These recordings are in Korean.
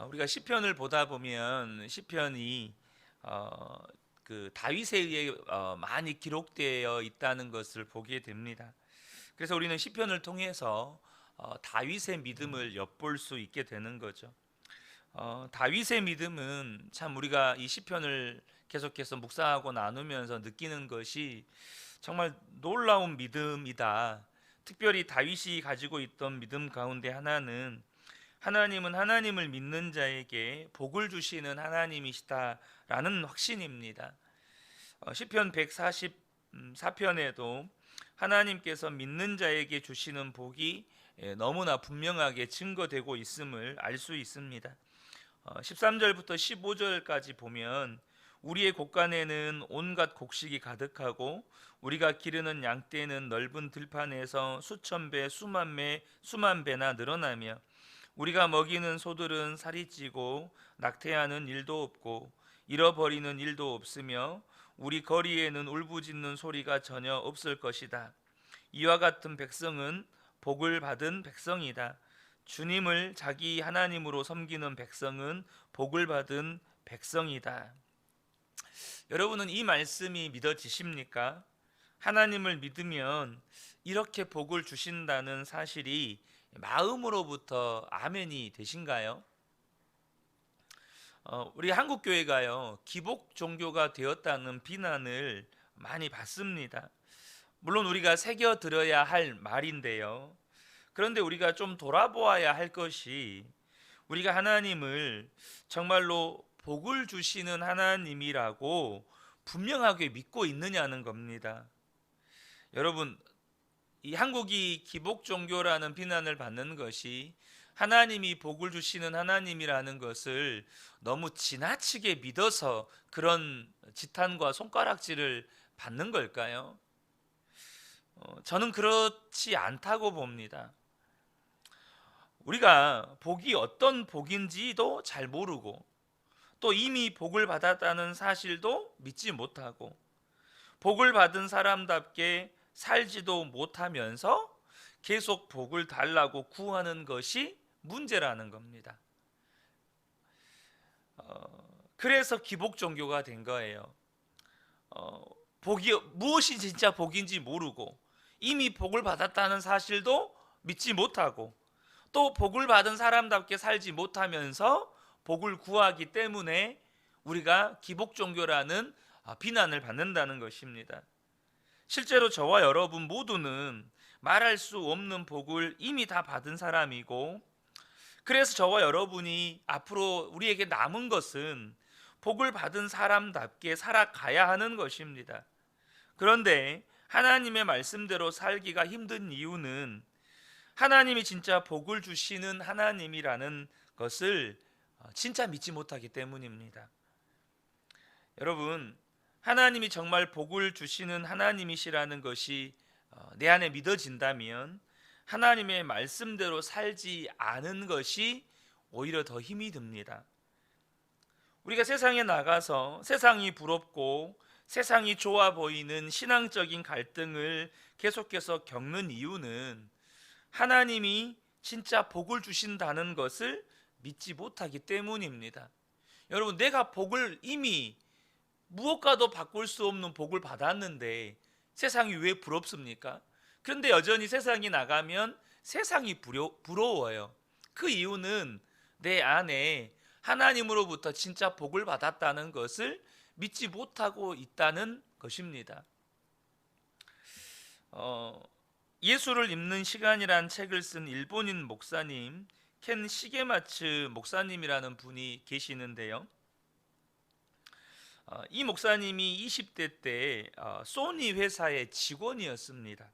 어, 우리가 시편을 보다 보면 시편이 어, 그 다윗에 의해 어, 많이 기록되어 있다는 것을 보게 됩니다. 그래서 우리는 시편을 통해서 어, 다윗의 믿음을 엿볼 수 있게 되는 거죠. 어, 다윗의 믿음은 참 우리가 이 시편을 계속해서 묵상하고 나누면서 느끼는 것이 정말 놀라운 믿음이다. 특별히 다윗이 가지고 있던 믿음 가운데 하나는 하나님은 하나님을 믿는 자에게 복을 주시는 하나님이시다라는 확신입니다. 어, 시편 144편에도 하나님께서 믿는 자에게 주시는 복이 예, 너무나 분명하게 증거되고 있음을 알 수 있습니다. 어, 13절부터 15절까지 보면 우리의 곳간에는 온갖 곡식이 가득하고 우리가 기르는 양떼는 넓은 들판에서 수천 배, 수만 배, 수만 배나 늘어나며 우리가 먹이는 소들은 살이 찌고 낙태하는 일도 없고 잃어버리는 일도 없으며 우리 거리에는 울부짖는 소리가 전혀 없을 것이다. 이와 같은 백성은 복을 받은 백성이다. 주님을 자기 하나님으로 섬기는 백성은 복을 받은 백성이다. 여러분은 이 말씀이 믿어지십니까? 하나님을 믿으면 이렇게 복을 주신다는 사실이 마음으로부터 아멘이 되신가요? 어, 우리 한국 교회가요 기복 종교가 되었다는 비난을 많이 받습니다. 물론 우리가 새겨 들어야 할 말인데요. 그런데 우리가 좀 돌아보아야 할 것이 우리가 하나님을 정말로 복을 주시는 하나님이라고 분명하게 믿고 있느냐는 겁니다. 여러분, 이 한국이 기복 종교라는 비난을 받는 것이 하나님이 복을 주시는 하나님이라는 것을 너무 지나치게 믿어서 그런 지탄과 손가락질을 받는 걸까요? 어, 저는 그렇지 않다고 봅니다. 우리가 복이 어떤 복인지도 잘 모르고 또 이미 복을 받았다는 사실도 믿지 못하고 복을 받은 사람답게 살지도 못하면서 계속 복을 달라고 구하는 것이 문제라는 겁니다. 어, 그래서 기복 종교가 된 거예요. 어, 복이 무엇이 진짜 복인지 모르고 이미 복을 받았다는 사실도 믿지 못하고 또 복을 받은 사람답게 살지 못하면서 복을 구하기 때문에 우리가 기복 종교라는 아, 비난을 받는다는 것입니다. 실제로 저와 여러분 모두는 말할 수 없는 복을 이미 다 받은 사람이고 그래서 저와 여러분이 앞으로 우리에게 남은 것은 복을 받은 사람답게 살아가야 하는 것입니다. 그런데 하나님의 말씀대로 살기가 힘든 이유는 하나님이 진짜 복을 주시는 하나님이라는 것을 어, 진짜 믿지 못하기 때문입니다. 여러분, 하나님이 정말 복을 주시는 하나님이시라는 것이 어, 내 안에 믿어진다면 하나님의 말씀대로 살지 않은 것이 오히려 더 힘이 듭니다. 우리가 세상에 나가서 세상이 부럽고 세상이 좋아 보이는 신앙적인 갈등을 계속해서 겪는 이유는 하나님이 진짜 복을 주신다는 것을 믿지 못하기 때문입니다. 여러분, 내가 복을 이미 무엇과도 바꿀 수 없는 복을 받았는데 세상이 왜 부럽습니까? 그런데 여전히 세상이 나가면 세상이 부려, 부러워요. 그 이유는 내 안에 하나님으로부터 진짜 복을 받았다는 것을 믿지 못하고 있다는 것입니다. 어, 예수를 읽는 시간이란 책을 쓴 일본인 목사님 켄 시게마츠 목사님이라는 분이 계시는데요. 어, 이 목사님이 20대 때 어, 소니 회사의 직원이었습니다.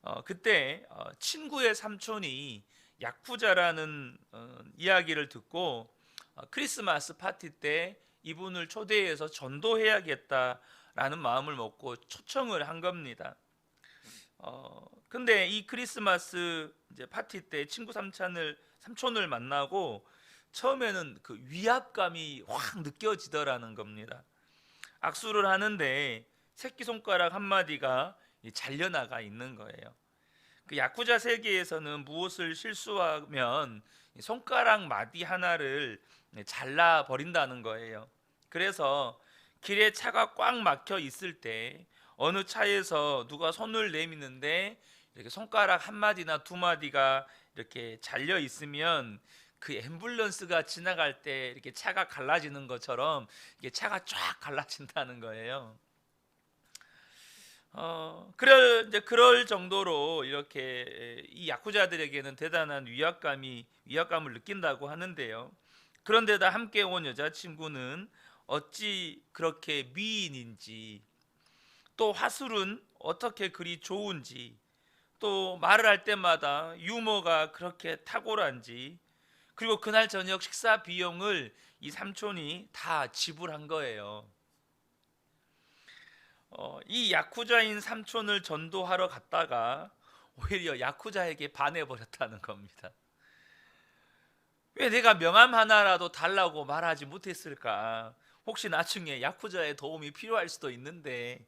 어, 그때 어, 친구의 삼촌이 야쿠자라는 어, 이야기를 듣고 어, 크리스마스 파티 때 이분을 초대해서 전도해야겠다라는 마음을 먹고 초청을 한 겁니다. 어, 근데 이 크리스마스 파티 때 친구 삼촌을 삼촌을 만나고 처음에는 그 위압감이 확 느껴지더라는 겁니다. 악수를 하는데 새끼 손가락 한 마디가 잘려나가 있는 거예요. 그 야쿠자 세계에서는 무엇을 실수하면 손가락 마디 하나를 잘라 버린다는 거예요. 그래서 길에 차가 꽉 막혀 있을 때 어느 차에서 누가 손을 내미는데 이렇게 손가락 한 마디나 두 마디가 이렇게 잘려 있으면 그 앰뷸런스가 지나갈 때 이렇게 차가 갈라지는 것처럼 이게 차가 쫙 갈라진다는 거예요. 어, 그럴 이제 그럴 정도로 이렇게 이 야쿠자들에게는 대단한 위압감이 위압감을 느낀다고 하는데요. 그런데다 함께 온 여자친구는 어찌 그렇게 미인인지 또 화술은 어떻게 그리 좋은지 또 말을 할 때마다 유머가 그렇게 탁월한지 그리고 그날 저녁 식사 비용을 이 삼촌이 다 지불한 거예요. 어, 이 야쿠자인 삼촌을 전도하러 갔다가 오히려 야쿠자에게 반해 버렸다는 겁니다. 왜 내가 명함 하나라도 달라고 말하지 못했을까? 혹시 나중에 야쿠자의 도움이 필요할 수도 있는데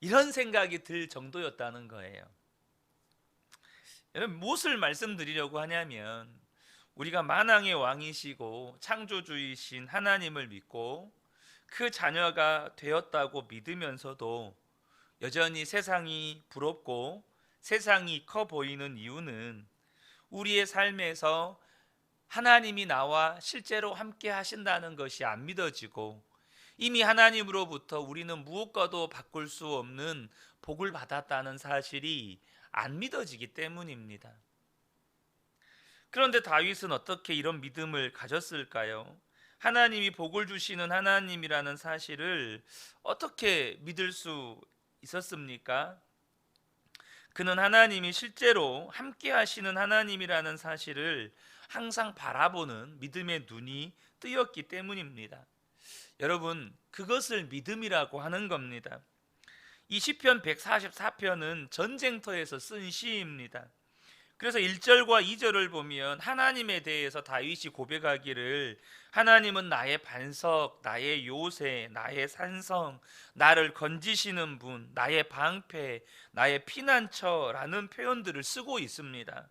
이런 생각이 들 정도였다는 거예요. 여러분 무엇을 말씀드리려고 하냐면 우리가 만왕의 왕이시고 창조주이신 하나님을 믿고 그 자녀가 되었다고 믿으면서도 여전히 세상이 부럽고 세상이 커 보이는 이유는 우리의 삶에서 하나님이 나와 실제로 함께 하신다는 것이 안 믿어지고 이미 하나님으로부터 우리는 무엇과도 바꿀 수 없는 복을 받았다는 사실이 안 믿어지기 때문입니다. 그런데 다윗은 어떻게 이런 믿음을 가졌을까요? 하나님이 복을 주시는 하나님이라는 사실을 어떻게 믿을 수 있었습니까? 그는 하나님이 실제로 함께 하시는 하나님이라는 사실을 항상 바라보는 믿음의 눈이 뜨였기 때문입니다. 여러분, 그것을 믿음이라고 하는 겁니다. 이 시편 144편은 전쟁터에서 쓴 시입니다. 그래서 1절과 2절을 보면 하나님에 대해서 다윗이 고백하기를 하나님은 나의 반석, 나의 요새, 나의 산성, 나를 건지시는 분, 나의 방패, 나의 피난처라는 표현들을 쓰고 있습니다.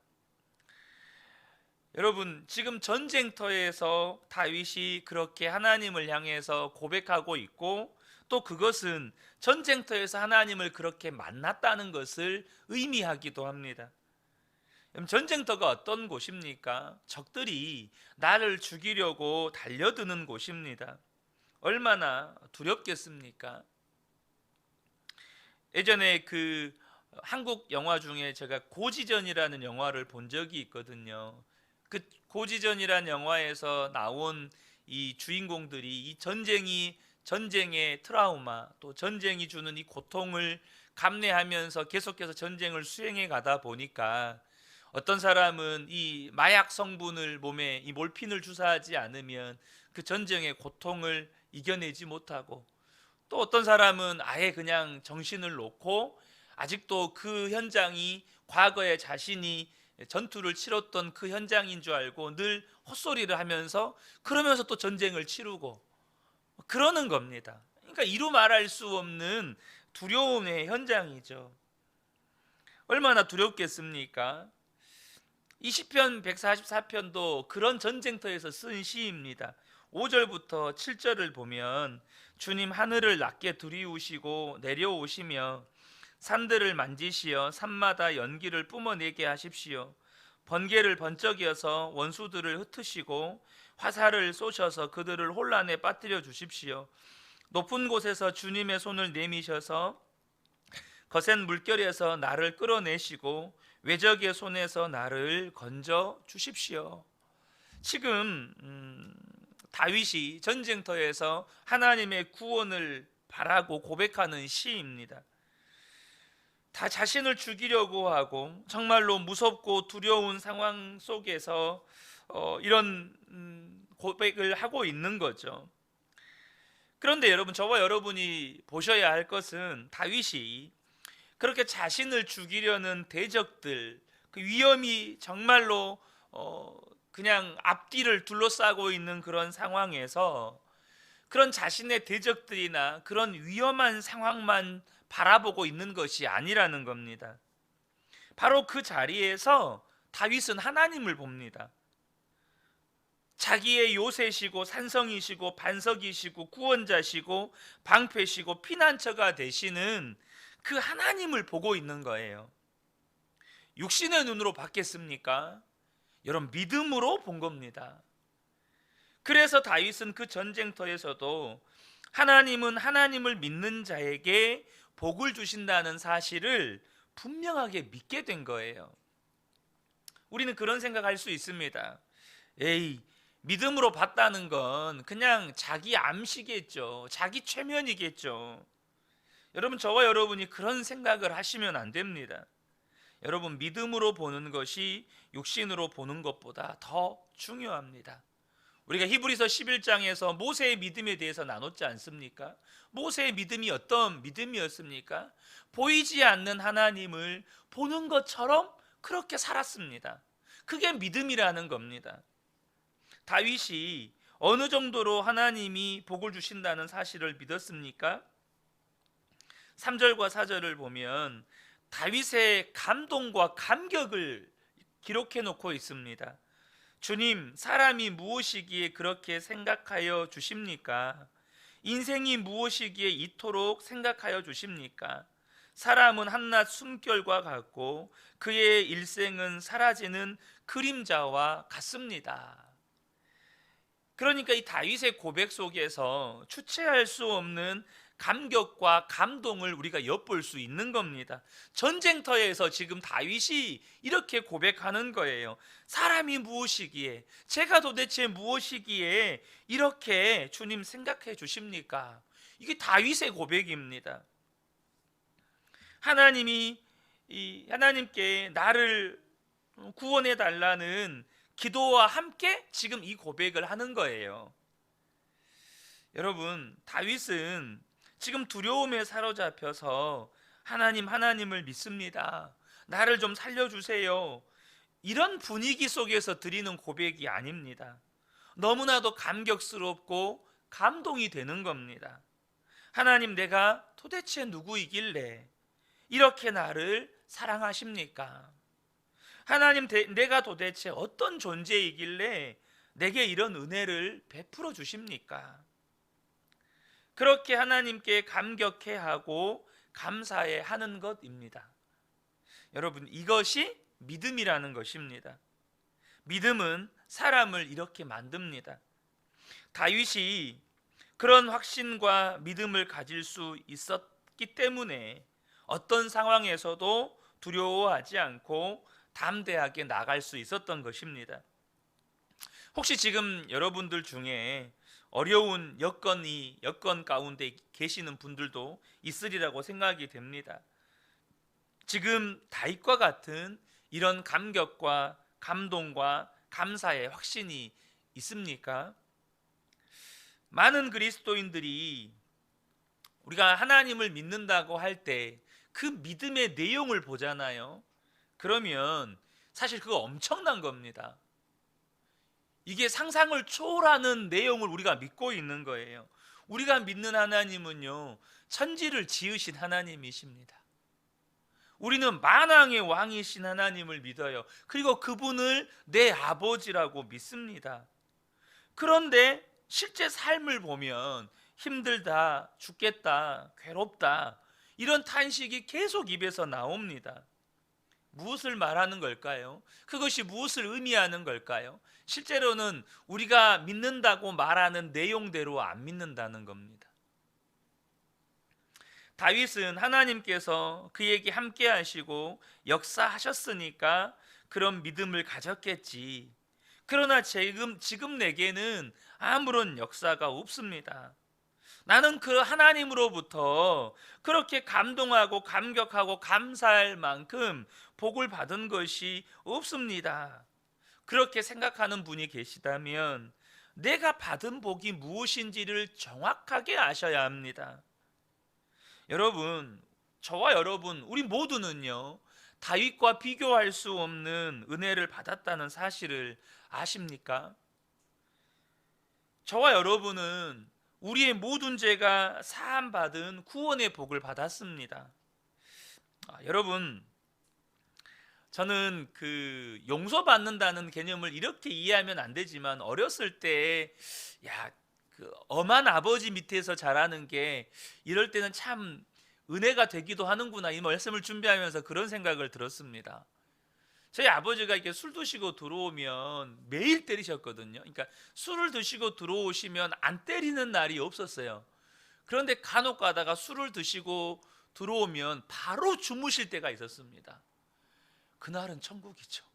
여러분, 지금 전쟁터에서 다윗이 그렇게 하나님을 향해서 고백하고 있고 또 그것은 전쟁터에서 하나님을 그렇게 만났다는 것을 의미하기도 합니다. 전쟁터가 어떤 곳입니까? 적들이 나를 죽이려고 달려드는 곳입니다. 얼마나 두렵겠습니까? 예전에 그 한국 영화 중에 제가 고지전이라는 영화를 본 적이 있거든요. 그 고지전이라는 영화에서 나온 이 주인공들이 이 전쟁이 전쟁의 트라우마 또 전쟁이 주는 이 고통을 감내하면서 계속해서 전쟁을 수행해 가다 보니까 어떤 사람은 이 마약 성분을 몸에 이 몰핀을 주사하지 않으면 그 전쟁의 고통을 이겨내지 못하고 또 어떤 사람은 아예 그냥 정신을 놓고 아직도 그 현장이 과거에 자신이 전투를 치렀던 그 현장인 줄 알고 늘 헛소리를 하면서 그러면서 또 전쟁을 치르고 그러는 겁니다. 그러니까 이루 말할 수 없는 두려움의 현장이죠. 얼마나 두렵겠습니까? 이 시편 144편도 그런 전쟁터에서 쓴 시입니다. 5절부터 7절을 보면 주님 하늘을 낮게 두리우시고 내려오시며 산들을 만지시어 산마다 연기를 뿜어내게 하십시오. 번개를 번쩍이어서 원수들을 흩으시고 화살을 쏘셔서 그들을 혼란에 빠뜨려 주십시오. 높은 곳에서 주님의 손을 내미셔서 거센 물결에서 나를 끌어내시고 외적의 손에서 나를 건져 주십시오. 지금 음, 다윗이 전쟁터에서 하나님의 구원을 바라고 고백하는 시입니다. 다 자신을 죽이려고 하고 정말로 무섭고 두려운 상황 속에서 어, 이런 음, 고백을 하고 있는 거죠. 그런데 여러분 저와 여러분이 보셔야 할 것은 다윗이 그렇게 자신을 죽이려는 대적들 그 위험이 정말로 어 그냥 앞뒤를 둘러싸고 있는 그런 상황에서 그런 자신의 대적들이나 그런 위험한 상황만 바라보고 있는 것이 아니라는 겁니다. 바로 그 자리에서 다윗은 하나님을 봅니다. 자기의 요새시고 산성이시고 반석이시고 구원자시고 방패시고 피난처가 되시는 그 하나님을 보고 있는 거예요. 육신의 눈으로 봤겠습니까? 여러분 믿음으로 본 겁니다. 그래서 다윗은 그 전쟁터에서도 하나님은 하나님을 믿는 자에게 복을 주신다는 사실을 분명하게 믿게 된 거예요. 우리는 그런 생각할 수 있습니다. 에이, 믿음으로 봤다는 건 그냥 자기 암시겠죠. 자기 최면이겠죠. 여러분 저와 여러분이 그런 생각을 하시면 안 됩니다. 여러분 믿음으로 보는 것이 육신으로 보는 것보다 더 중요합니다. 우리가 히브리서 11장에서 모세의 믿음에 대해서 나눴지 않습니까? 모세의 믿음이 어떤 믿음이었습니까? 보이지 않는 하나님을 보는 것처럼 그렇게 살았습니다. 그게 믿음이라는 겁니다. 다윗이 어느 정도로 하나님이 복을 주신다는 사실을 믿었습니까? 3절과 4절을 보면 다윗의 감동과 감격을 기록해 놓고 있습니다. 주님, 사람이 무엇이기에 그렇게 생각하여 주십니까? 인생이 무엇이기에 이토록 생각하여 주십니까? 사람은 한낱 숨결과 같고 그의 일생은 사라지는 그림자와 같습니다. 그러니까 이 다윗의 고백 속에서 주체할 수 없는 감격과 감동을 우리가 엿볼 수 있는 겁니다. 전쟁터에서 지금 다윗이 이렇게 고백하는 거예요. 사람이 무엇이기에, 제가 도대체 무엇이기에 이렇게 주님 생각해 주십니까? 이게 다윗의 고백입니다. 하나님이 이 하나님께 나를 구원해 달라는 기도와 함께 지금 이 고백을 하는 거예요. 여러분, 다윗은 지금 두려움에 사로잡혀서 하나님, 하나님을 믿습니다. 나를 좀 살려주세요. 이런 분위기 속에서 드리는 고백이 아닙니다. 너무나도 감격스럽고 감동이 되는 겁니다. 하나님, 내가 도대체 누구이길래 이렇게 나를 사랑하십니까? 하나님, 내가 도대체 어떤 존재이길래 내게 이런 은혜를 베풀어 주십니까? 그렇게 하나님께 감격해 하고 감사해 하는 것입니다. 여러분, 이것이 믿음이라는 것입니다. 믿음은 사람을 이렇게 만듭니다. 다윗이 그런 확신과 믿음을 가질 수 있었기 때문에 어떤 상황에서도 두려워하지 않고 담대하게 나갈 수 있었던 것입니다. 혹시 지금 여러분들 중에 어려운 여건이 여건 가운데 계시는 분들도 있으리라고 생각이 됩니다. 지금 다윗과 같은 이런 감격과 감동과 감사의 확신이 있습니까? 많은 그리스도인들이 우리가 하나님을 믿는다고 할 때 그 믿음의 내용을 보잖아요. 그러면 사실 그거 엄청난 겁니다. 이게 상상을 초월하는 내용을 우리가 믿고 있는 거예요. 우리가 믿는 하나님은요, 천지를 지으신 하나님이십니다. 우리는 만왕의 왕이신 하나님을 믿어요. 그리고 그분을 내 아버지라고 믿습니다. 그런데 실제 삶을 보면 힘들다, 죽겠다, 괴롭다, 이런 탄식이 계속 입에서 나옵니다. 무엇을 말하는 걸까요? 그것이 무엇을 의미하는 걸까요? 실제로는 우리가 믿는다고 말하는 내용대로 안 믿는다는 겁니다. 다윗은 하나님께서 그에게 함께 하시고 역사하셨으니까 그런 믿음을 가졌겠지. 그러나 지금 지금 내게는 아무런 역사가 없습니다. 나는 그 하나님으로부터 그렇게 감동하고 감격하고 감사할 만큼 복을 받은 것이 없습니다. 그렇게 생각하는 분이 계시다면 내가 받은 복이 무엇인지를 정확하게 아셔야 합니다. 여러분, 저와 여러분, 우리 모두는요, 다윗과 비교할 수 없는 은혜를 받았다는 사실을 아십니까? 저와 여러분은 우리의 모든 죄가 사함 받은 구원의 복을 받았습니다. 아, 여러분 저는 그 용서받는다는 개념을 이렇게 이해하면 안 되지만 어렸을 때 야, 그 엄한 아버지 밑에서 자라는 게 이럴 때는 참 은혜가 되기도 하는구나 이 말씀을 준비하면서 그런 생각을 들었습니다. 저희 아버지가 이렇게 술 드시고 들어오면 매일 때리셨거든요. 그러니까 술을 드시고 들어오시면 안 때리는 날이 없었어요. 그런데 간혹 가다가 술을 드시고 들어오면 바로 주무실 때가 있었습니다. 그날은 천국이죠.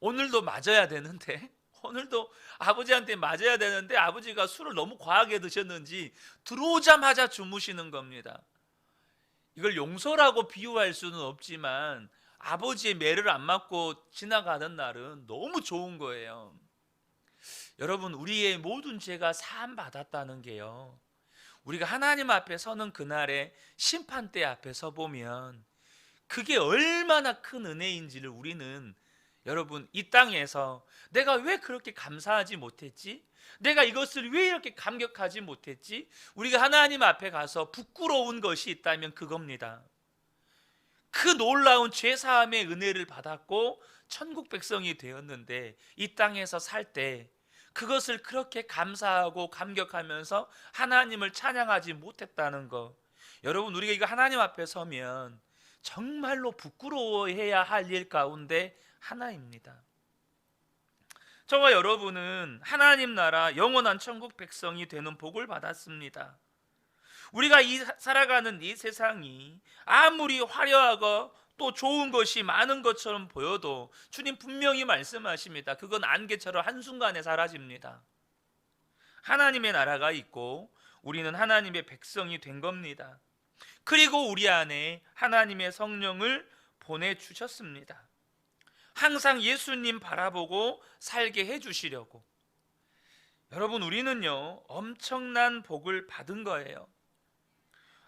오늘도 맞아야 되는데 오늘도 아버지한테 맞아야 되는데 아버지가 술을 너무 과하게 드셨는지 들어오자마자 주무시는 겁니다. 이걸 용서라고 비유할 수는 없지만 아버지의 매를 안 맞고 지나가는 날은 너무 좋은 거예요. 여러분 우리의 모든 죄가 사함 받았다는 게요. 우리가 하나님 앞에 서는 그날에 심판대 앞에 서 보면 그게 얼마나 큰 은혜인지를 우리는 여러분 이 땅에서 내가 왜 그렇게 감사하지 못했지? 내가 이것을 왜 이렇게 감격하지 못했지? 우리가 하나님 앞에 가서 부끄러운 것이 있다면 그겁니다. 그 놀라운 죄 사함의 은혜를 받았고 천국 백성이 되었는데 이 땅에서 살 때 그것을 그렇게 감사하고 감격하면서 하나님을 찬양하지 못했다는 것. 여러분 우리가 이거 하나님 앞에 서면 정말로 부끄러워해야 할 일 가운데 하나입니다. 저와 여러분은 하나님 나라 영원한 천국 백성이 되는 복을 받았습니다. 우리가 이 살아가는 이 세상이 아무리 화려하고 또 좋은 것이 많은 것처럼 보여도 주님 분명히 말씀하십니다. 그건 안개처럼 한순간에 사라집니다. 하나님의 나라가 있고 우리는 하나님의 백성이 된 겁니다. 그리고 우리 안에 하나님의 성령을 보내 주셨습니다. 항상 예수님 바라보고 살게 해 주시려고. 여러분 우리는요. 엄청난 복을 받은 거예요.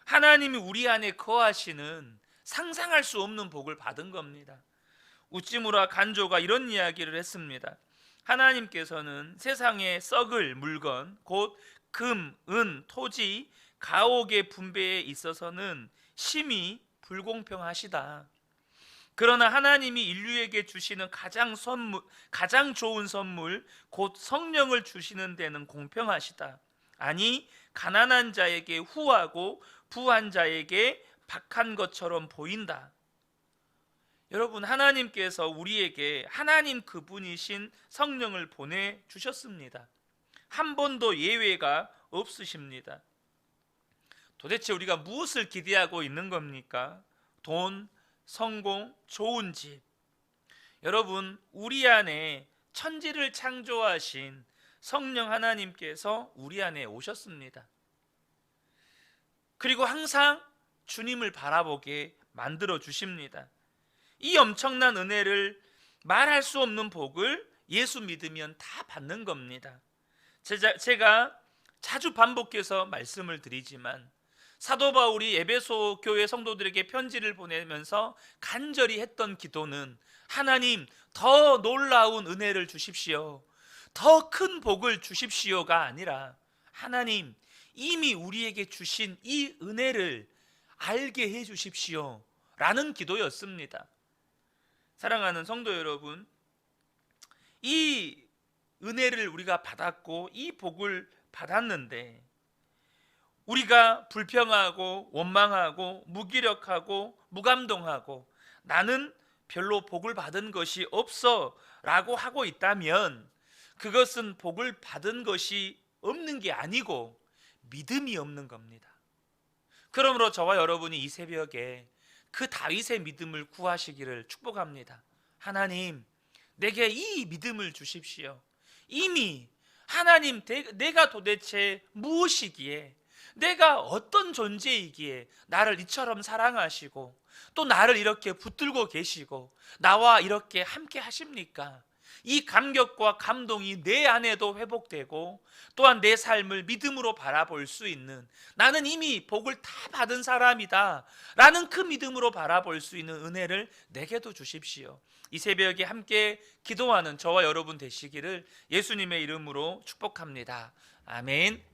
하나님이 우리 안에 거하시는 상상할 수 없는 복을 받은 겁니다. 우찌무라 간조가 이런 이야기를 했습니다. 하나님께서는 세상에 썩을 물건 곧 금, 은, 토지, 가옥의 분배에 있어서는 심히 불공평하시다. 그러나 하나님이 인류에게 주시는 가장 선물, 가장 좋은 선물, 곧 성령을 주시는 데는 공평하시다. 아니 가난한 자에게 후하고 부한 자에게 박한 것처럼 보인다. 여러분 하나님께서 우리에게 하나님 그분이신 성령을 보내 주셨습니다. 한 번도 예외가 없으십니다. 도대체 우리가 무엇을 기대하고 있는 겁니까? 돈, 성공, 좋은 집. 여러분, 우리 안에 천지를 창조하신 성령 하나님께서 우리 안에 오셨습니다. 그리고 항상 주님을 바라보게 만들어 주십니다. 이 엄청난 은혜를 말할 수 없는 복을 예수 믿으면 다 받는 겁니다. 제가, 자주 반복해서 말씀을 드리지만 사도 바울이 에베소 교회 성도들에게 편지를 보내면서 간절히 했던 기도는 하나님 더 놀라운 은혜를 주십시오. 더 큰 복을 주십시오가 아니라 하나님 이미 우리에게 주신 이 은혜를 알게 해 주십시오. 라는 기도였습니다. 사랑하는 성도 여러분, 이 은혜를 우리가 받았고 이 복을 받았는데 우리가 불평하고 원망하고 무기력하고 무감동하고 나는 별로 복을 받은 것이 없어 라고 하고 있다면 그것은 복을 받은 것이 없는 게 아니고 믿음이 없는 겁니다. 그러므로 저와 여러분이 이 새벽에 그 다윗의 믿음을 구하시기를 축복합니다. 하나님, 내게 이 믿음을 주십시오. 이미 하나님 내가 도대체 무엇이기에 내가 어떤 존재이기에 나를 이처럼 사랑하시고 또 나를 이렇게 붙들고 계시고 나와 이렇게 함께 하십니까? 이 감격과 감동이 내 안에도 회복되고 또한 내 삶을 믿음으로 바라볼 수 있는 나는 이미 복을 다 받은 사람이다 라는 그 믿음으로 바라볼 수 있는 은혜를 내게도 주십시오. 이 새벽에 함께 기도하는 저와 여러분 되시기를 예수님의 이름으로 축복합니다. 아멘.